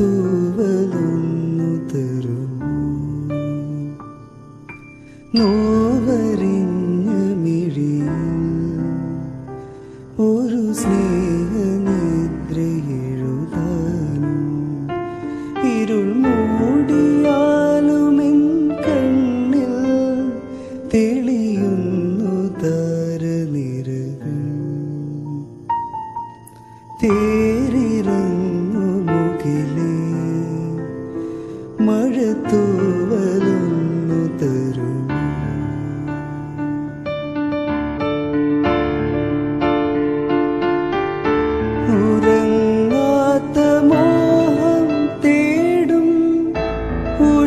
മഴത്തൂവലൊന്നു തരുമോ? നോവറിഞ്ഞ ഒരു സ്നേഹനിദ്രയെഴുതാനും തേരിറങ്ങു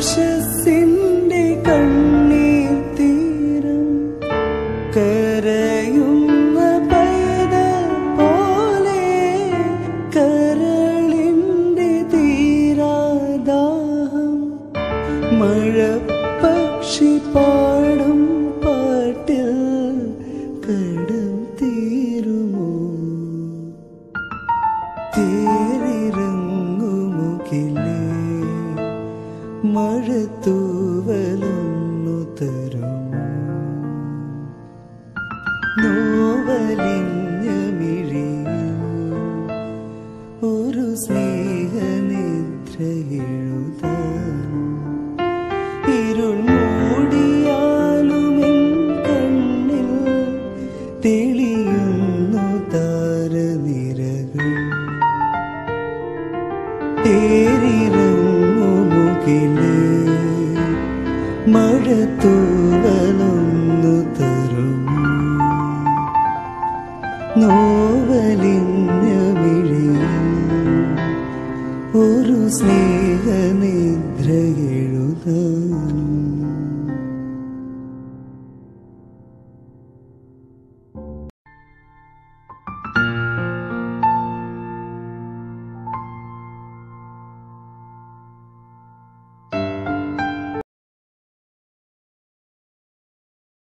ഉഷസിന്റെ കണ്ണീർ തീരം കരയുന്ന മഴ പക്ഷി പാടും പാട്ടിൽ കടം തീരുമോ? തേരിറങ്ങുമുകിലേ മഴത്തൂവലൊന്നു തരുമോ? നോവലിഞ്ഞ മിഴിയിൽ ഒരു സ്നേഹനിദ്ര തേരിറങ്ങുമുകിലേ മഴത്തൂവലൊന്നു തരുമോ. നോവലിഞ്ഞ മിഴിയിൽ ഒരു സ്നേഹനിദ്രയെ